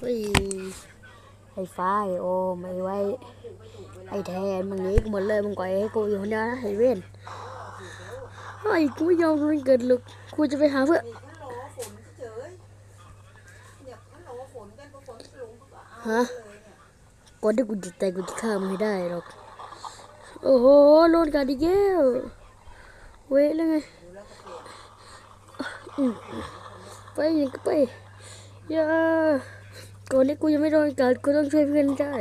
ฮ้ยไอ้ฟ้าไอโอมไอ้ไว้ ไอ้แทนมึงนี้กูหมดเลยมึงปล่อยให้กูอยู่คนเดียวนะไอ้เว้นเฮ้กูไม่ยอมมันเกิดหรอกกูจะไปหาเพื่อนฮะก่อนที่กูจะตายกูจะฆ่ามึงให้ได้หรอกโอ้โหโลนกันอีกลเว้ยแล้วไงไปยังก็ไปย่า ก่อนที่กูยังไม่โดนกัดกูต้องช่วยเพื่อนได้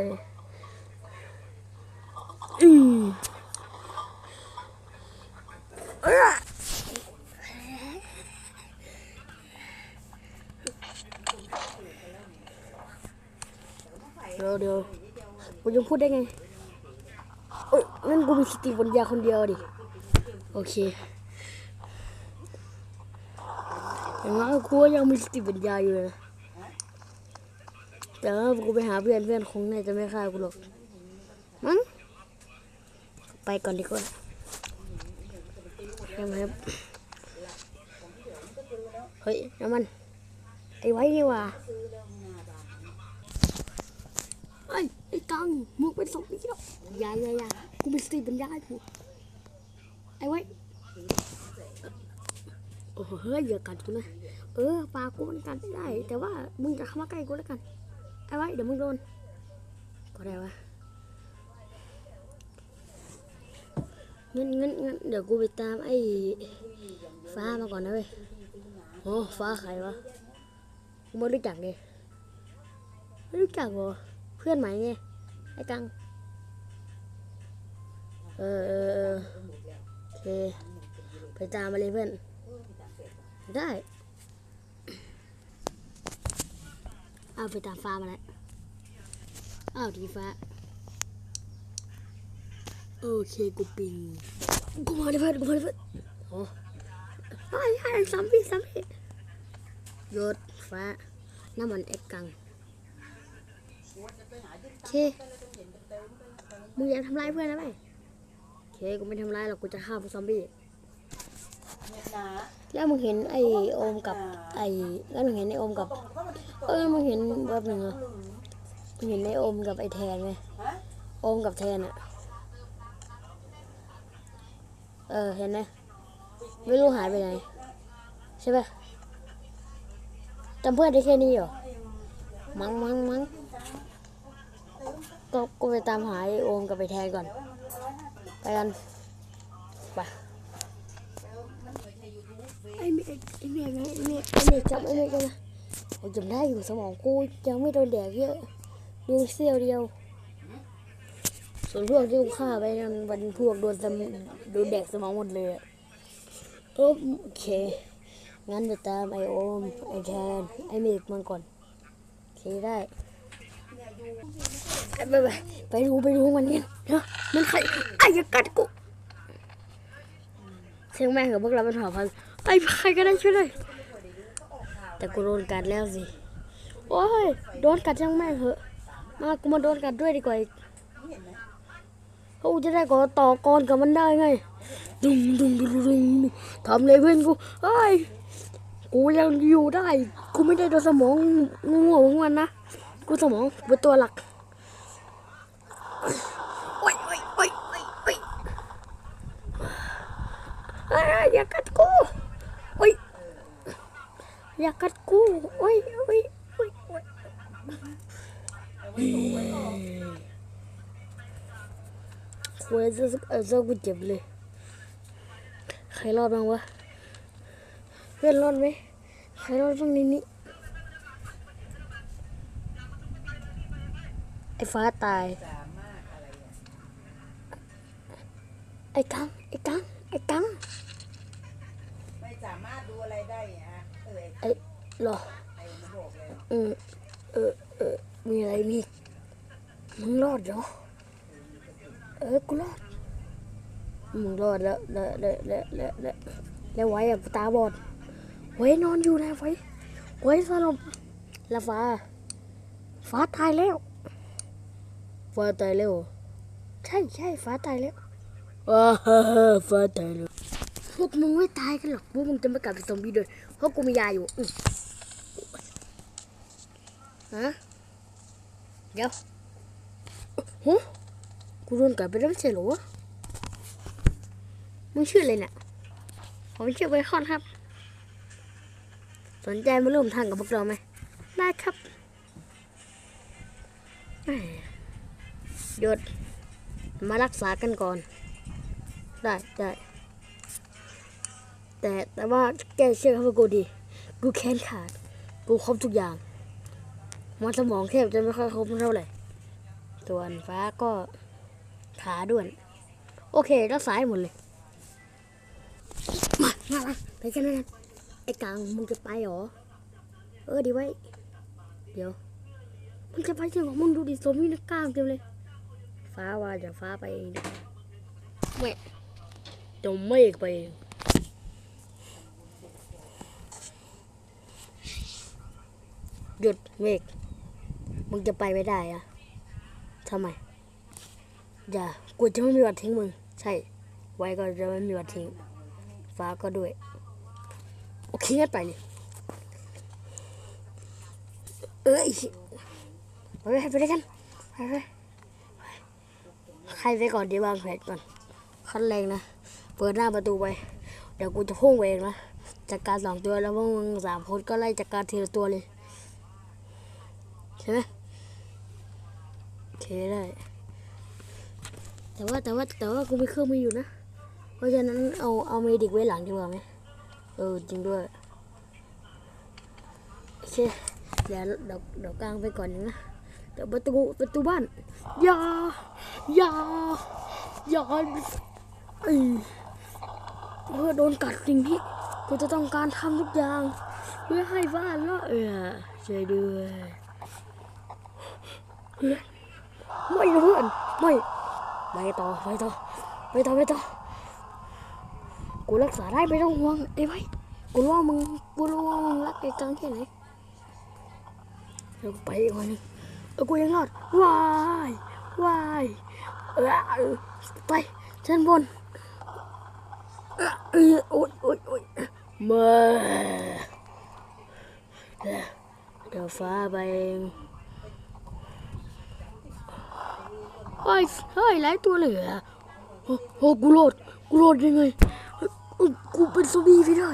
อืมเดี๋ยวเดี๋ยวกูยังพูดได้ไงเอ้ยงั้นกูมีสติปัญญาคนเดียวดิ โอเคอย่างน้อยกูก็ยังมีสติปัญญาอยู่นะ แต่ว่ากูไปหาเพื่อนเพื่อนคงน่าจะไม่ฆ่ากูหรอกมั้งไปก่อนดีกว่ายังไงครับเฮ้ยน้ำมันไอ้ไว้นี่ว่าไอ้ยไอ้กังมึงเป็นศพอีกแล้วอย่าอย่าอย่ากูมีสติปัญญาอยู่ไอ้ไว้โอ้โหเฮ้ยอย่ากัดกูนะเออปลากูมันกัดไม่ได้ แต่ว่ามึงจะเข้ามาใกล้กูแล้วกัน ไอ้ไว้เดี๋ยวมึงโดนก็ได้วะเงั้นงั้นงั้นเดี๋ยวกูไปตามไอ้ฟ้ามาก่อนนะเว้ยโอ้ฟ้าใครวะกูไม่รู้จักเลยไม่รู้จักเหรอเพื่อนใหม่ไงไอ้กังเออเออเออโอเคไปตามมาเลยเพื่อนได้เอาไปตามฟ้ามาแล้วอ้าวทีฟ้าโอเคกูปิงกูมาเลยเพื่อนกูมาเลยเพื่อนโอ้ไอ้ไอ้ซัมบี้ซัมบี้ยศฟ้าน้ำมันเอ็กกังโอเคมึงอย่าทำร้ายเพื่อนนะไปโอเคกูไม่ทำร้ายหรอกกูจะฆ่าพวกซอมบี้เนี่ยนะแล้วมึงเห็นไอ้โอมกับไอ้แล้วมึงเห็นไอ้โอมกับ เข้ามาที่เออมึงเห็นแบบหนึ่งเหรอมึงเห็นไอ้โอมกับไอ้แทนไหมฮะโอมกับแทนอะเออเห็นไหมไม่รู้หายไปไหน ใช่ปะจำเพื่อนได้แค่นี้เหรอ มั้งมั้งมั้งก็กูไปตามหาไอ้โอมกับไอ้แทนก่อน ไปกันไปไอ้เมฆไอ้เมฆไงไอ้เมฆไอ้เมฆจำไอ้เมฆจำนะ โอ้ยจำได้อยู่สมองกูยังไม่โดนแดกเยอะดูเสี้ยวเดียว ส่วนพวกที่กูฆ่าไปนั่นวันพวกโดนสมโดนแดกสมองหมดเลยอะโอเค งั้นเดี๋ยวตามไอโอม ไอแทน ไอเมกมันก่อนโอเคได้ไปไปไปดูไปดูมันเนี่ยนะมันใครไอ้ยกัดกูเสียงแม่งกับพวกเราเป็นเผ่าพันไอ้ใครก็ได้ช่วยเลย แต่กูโดนกัดแล้วสิ โอ้ย โดนกัดช่างแม่งเหอะ มากูมาโดนกัดด้วยดีกว่าอีกเขาจะได้ก่อต่อกรกับมันได้ไงดุงดุงดุงดุงทำเลยเพื่อนกูเฮ้ย กูยังอยู่ได้ กูไม่ได้โดนสมองงูของมันนะ กูสมองเป็นตัวหลักโอ้ยโอ้ยโอ้ยโอ้ยโอ้ยอย่ากัดกู อยากกัดกูโอ้ยโอ้ยโอ้ยโอ้ยคุยจะเออจะกูเจ็บเลย ใครรอดบ้างวะ เพื่อนรอดไหมใครรอดบ้างในนี้ ไอ้ฟ้าตาย ไอ้กังไอ้กังไอ้กังไม่สามารถดูอะไรได้ฮะ ไอ้รอเออเออเออมีอะไรมีมึงรอดเหรอเออกูรอดมึงรอดแล้วแล้วแล้วแล้วแล้วแล้วไว้อะตาบอดไว้นอนอยู่นะไว้ไว้สลบแล้วฟ้า ฟ้าตายแล้ว ฟ้าตายแล้วเหรอใช่ใช่ฟ้าตายแล้วว้าฮ่าฮ่าฟ้าตายแล้ว พวกมึงไม่ตายกันหรอกพวกมึงจะไม่กลายเป็นซอมบี้ด้วยเพราะกูมียาอยู่อืฮะเดี๋ยวฮะกูโดนกัดไปแล้วไม่ใช่เหรอวะมึงชื่ออะไรเนี่ยผมชื่อไบคอนครับ สนใจมาร่วมทางกับพวกเราไหมได้ครับหยดมารักษากันก่อน ได้ได้ แต่แต่ว่าแกเชื่อเขาว่ากูดี กูแค้นขาด กูครบทุกอย่าง มันสมองแคบจะไม่ค่อยครบเท่าไหร่ ส่วนฟ้าก็ขาด้วน โอเครักษาให้หมดเลย มามามาไปกันไปกันไอ้กลางมึงจะไปหรอ เออดีไว้ เดี๋ยวมึงจะไปจริงเหรอมึงดูดิสมีนักกล้ามเต็มเลย ฟ้าว่าจะฟ้าไปเองไม่จะไม่ไปเอง หยุดเมฆมึงจะไปไม่ได้อะทำไม อย่า กูจะไม่มีวันทิ้งมึง ใช่ ไว้ก็จะไม่มีวันทิ้ง ฟ้าก็ด้วย โอเคงั้นไปเลยเอ้ยไปไปไปด้วยกันไปไปใครไปก่อนดี๋ยวางแผนก่อน ขั้นแรงนะ เปิดหน้าประตูไป เดี๋ยวกูจะพุ่งเองนะจัดการสองตัวแล้วพวกมึงสามคนก็ไล่จัดการทีละตัวเลย ช่ไหมโอเคได้ แต่ว่าแต่ว่าแต่ว่ากูมีเครื่องมืออยู่นะ เพราะฉะนั้นเอาเอาเมดิกไว้หลังดีกว่าไหมเออจริงด้วย โอเค เดี๋ยวเดี๋ยวเดี๋ยวกลางไปก่อนนึงนะเดี๋ยวประตูประตูบ้านอย่าอย่าอย่าเอ้ยเพื่อโดนกัดสิ่งที่กูจะต้องการทำทุกอย่าง เพื่อให้บ้านละเออช่วยด้วย พื่อนไม่เพื่อนไม่ไปต่อไปต่อไปต่อไปต่อกูรักษาได้ไม่ต้องห่วงไอ้ไว้กูรู้ว่ามึงกูรู้ว่ามึงรักไอ้กังแค่ไหนเดี๋ยวไปอีกวันนึงเออกูยังรอดวายวายเออไปชั้นบนออเออโอ๊ยโอ๊ยโอ๊ยมาเดี๋ยวเดี๋ยวฟ้าไป เฮ้ยเฮ้ยหลายตัวเลยเหรอโอ้โหกูโหลดกูโหลดยังไงกูเป็นซอมบี้ไม่ได้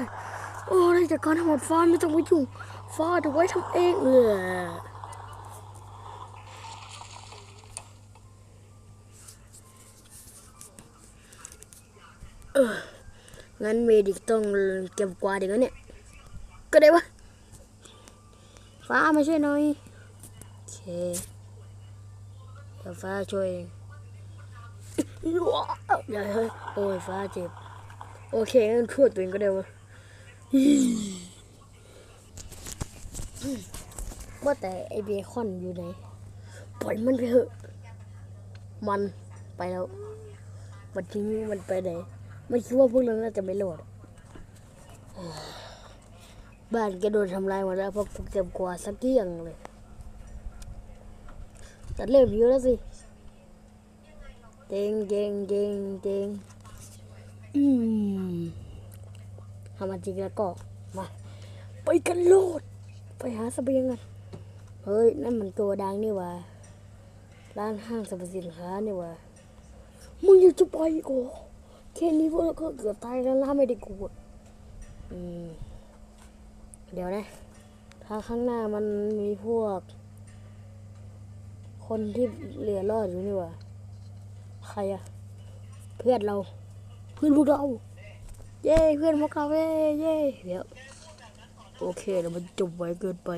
โอ้ได้จากการทำหมดฟ้าไม่ต้องมายุ่งฟ้าเดี๋ยวไว้ทำเองเอองั้นเมดิกต้องเก็บกวาดอีกแล้วเนี่ย ก็ได้วะฟ้ามาช่วยหน่อยโอเค ฟ้าช่วยเองอย่าเฮ้ยโอ้ยฟ้าเจ็บ โอเคงั้นช่วยตัวเองก็ได้วะว่าแต่ไอเบคอนอยู่ไหน ปล่อยมันไปเถอะ มันไปแล้ววันนี้มันไปไหน ไม่คิดว่าพวกเราน่าจะไม่รอดบ้านแกโดนทำลายหมดแล้วเพราะกูเก็บกวาดสักเที่ยงเลย แต่เริ่มเยอะแล้วสิเจงเจงเจงเจงอืมทำมาจริงแล้วก็มาไปกันโลด ไปหาเสบียงกัน เฮ้ย นั่นมันตัวดังนี่ว่าร้านห้างสรรพสินค้านี่ว่ามึงอยังจะไปอีกเหรอแค่นี้พวกเราก็เกือบตายแล้วนะไม่ได้กลัวอืม เดี๋ยวนะ ถ้าข้างหน้ามันมีพวก คนที่เหลือรอดอยู่นี่ว่าใครอะเพื่อนเรา เพื่อนพวกเรา เย้เพื่อนพวกเราเย้เย้เดี๋ยวโอเคแล้วมันจบไวเกินไป